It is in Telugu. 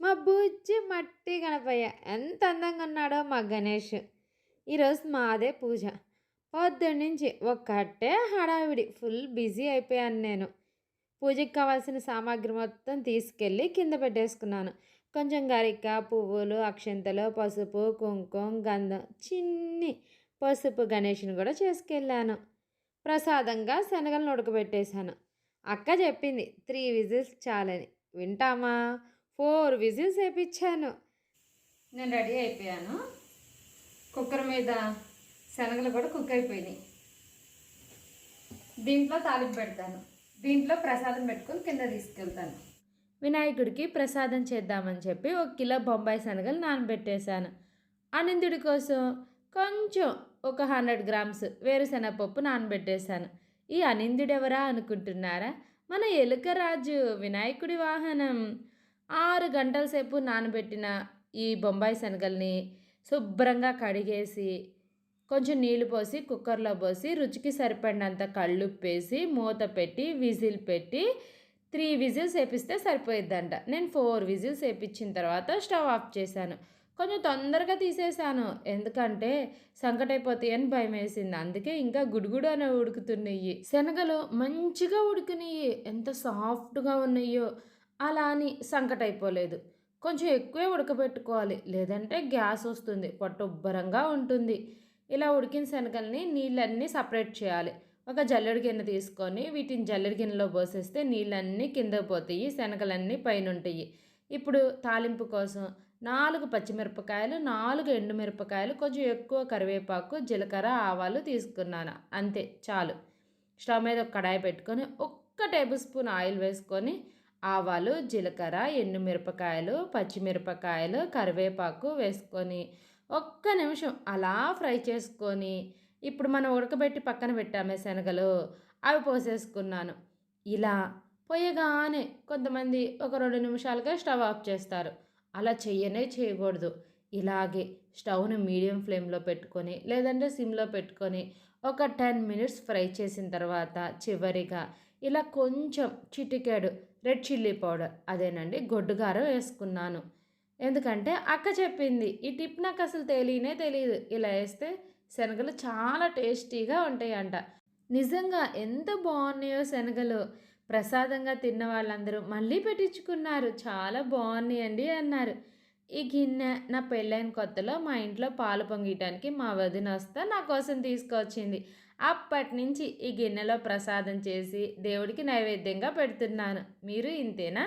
మా బుజ్జి మట్టి గణపయ్య ఎంత అందంగా ఉన్నాడో మా గణేష్. ఈరోజు మాదే పూజ. పొద్దున్న నుంచి ఒక్కటే హడావిడి ఫుల్ బిజీ అయిపోయాను నేను. పూజకి కావాల్సిన సామాగ్రి మొత్తం తీసుకెళ్ళి కింద పెట్టేసుకున్నాను. కొంచెం గరిక పువ్వులు అక్షంతలు పసుపు కుంకుమ గంధం చిన్ని పసుపు గణేష్ని కూడా చేసుకెళ్ళాను. ప్రసాదంగా శనగలను ఉడకబెట్టేశాను. అక్క చెప్పింది త్రీ విజిల్స్ చాలని. వింటామా? ఫోర్ విజిల్స్ వేయించాను నేను రెడీ అయిపోయాను. కుక్కర్ మీద శనగలు కూడా కుక్ అయిపోయినాయి. దీంట్లో తాలింపు పెడతాను. దీంట్లో ప్రసాదం పెట్టుకొని కింద తీసుకెళ్తాను. వినాయకుడికి ప్రసాదం చేద్దామని చెప్పి ఒక కిలో బొంబాయి శనగలు నానబెట్టేశాను. అనిందుడి కోసం కొంచెం ఒక హండ్రెడ్ గ్రామ్స్ వేరుశనగపప్పు నానబెట్టేశాను. ఈ అనిందుడెవరా అనుకుంటున్నారా? మన ఎలుకరాజు వినాయకుడి వాహనం. ఆరు గంటల సేపు నానబెట్టిన ఈ బొంబాయి శనగల్ని శుభ్రంగా కడిగేసి కొంచెం నీళ్ళు పోసి కుక్కర్లో పోసి రుచికి సరిపడినంత కళ్ళుప్పేసి మూత పెట్టి విజిల్ పెట్టి త్రీ విజిల్స్ వేపిస్తే సరిపోయిద్దంట. నేను ఫోర్ విజిల్స్ వేపించిన తర్వాత స్టవ్ ఆఫ్ చేశాను. కొంచెం తొందరగా తీసేసాను ఎందుకంటే సంకటైపోతాయి అని భయం వేసింది అందుకే ఇంకా గుడుగుడు అని ఉడుకుతున్నాయి. శనగలు మంచిగా ఉడికినాయి ఎంత సాఫ్ట్గా ఉన్నాయో. అలా అని సంకటైపోలేదు. కొంచెం ఎక్కువే ఉడకబెట్టుకోవాలి. లేదంటే గ్యాస్ వస్తుంది. పొట్ట ఉబ్బరంగా ఉంటుంది. ఇలా ఉడికిన శనగల్ని నీళ్ళన్నీ సపరేట్ చేయాలి. ఒక జల్లెడి గిన్నె తీసుకొని వీటిని జల్లెడి గిన్నెలో పోసేస్తే నీళ్ళన్నీ కింద పోతాయి. శనగలన్నీ పైన ఉంటాయి ఇప్పుడు తాలింపు కోసం నాలుగు పచ్చిమిరపకాయలు నాలుగు ఎండుమిరపకాయలు కొంచెం ఎక్కువ కరివేపాకు జీలకర్ర ఆవాలు తీసుకున్నాను. అంతే చాలు. స్టవ్ మీద ఒక కడాయి పెట్టుకొని ఒక్క టేబుల్ స్పూన్ ఆయిల్ వేసుకొని ఆవాలు జీలకర్ర ఎండుమిరపకాయలు పచ్చిమిరపకాయలు కరివేపాకు వేసుకొని ఒక్క నిమిషం అలా ఫ్రై చేసుకొని ఇప్పుడు మనం ఉడకబెట్టి పక్కన పెట్టామే శనగలు అవి పోసేసుకున్నాను. ఇలా పోయగానే కొంతమంది ఒక రెండు నిమిషాలుగా స్టవ్ ఆఫ్ చేస్తారు. అలా చెయ్యనే చేయకూడదు. ఇలాగే స్టవ్ను మీడియం ఫ్లేమ్లో పెట్టుకొని లేదంటే సిమ్లో పెట్టుకొని ఒక టెన్ మినిట్స్ ఫ్రై చేసిన తర్వాత చివరిగా ఇలా కొంచెం చిటికాడు రెడ్ చిల్లీ పౌడర్ అదేనండి గొడ్డుగారం వేసుకున్నాను. ఎందుకంటే అక్క చెప్పింది ఈ టిప్ నాకు అసలు తెలియనే తెలియదు ఇలా వేస్తే శనగలు చాలా టేస్టీగా ఉంటాయంట. నిజంగా ఎంత బాగున్నాయో శనగలు. ప్రసాదంగా తిన్న వాళ్ళందరూ మళ్ళీ పెట్టించుకున్నారు. చాలా బాగున్నాయండి అన్నారు. ఈ గిన్నె నా పెళ్ళైన కొత్తలో మా ఇంట్లో పాలు పొంగియటానికి మా వదిన వస్తా నా కోసం తీసుకొచ్చింది. అప్పటి నుంచి ఈ గిన్నెలో ప్రసాదం చేసి దేవుడికి నైవేద్యంగా పెడుతున్నాను. మీరు ఇంతేనా?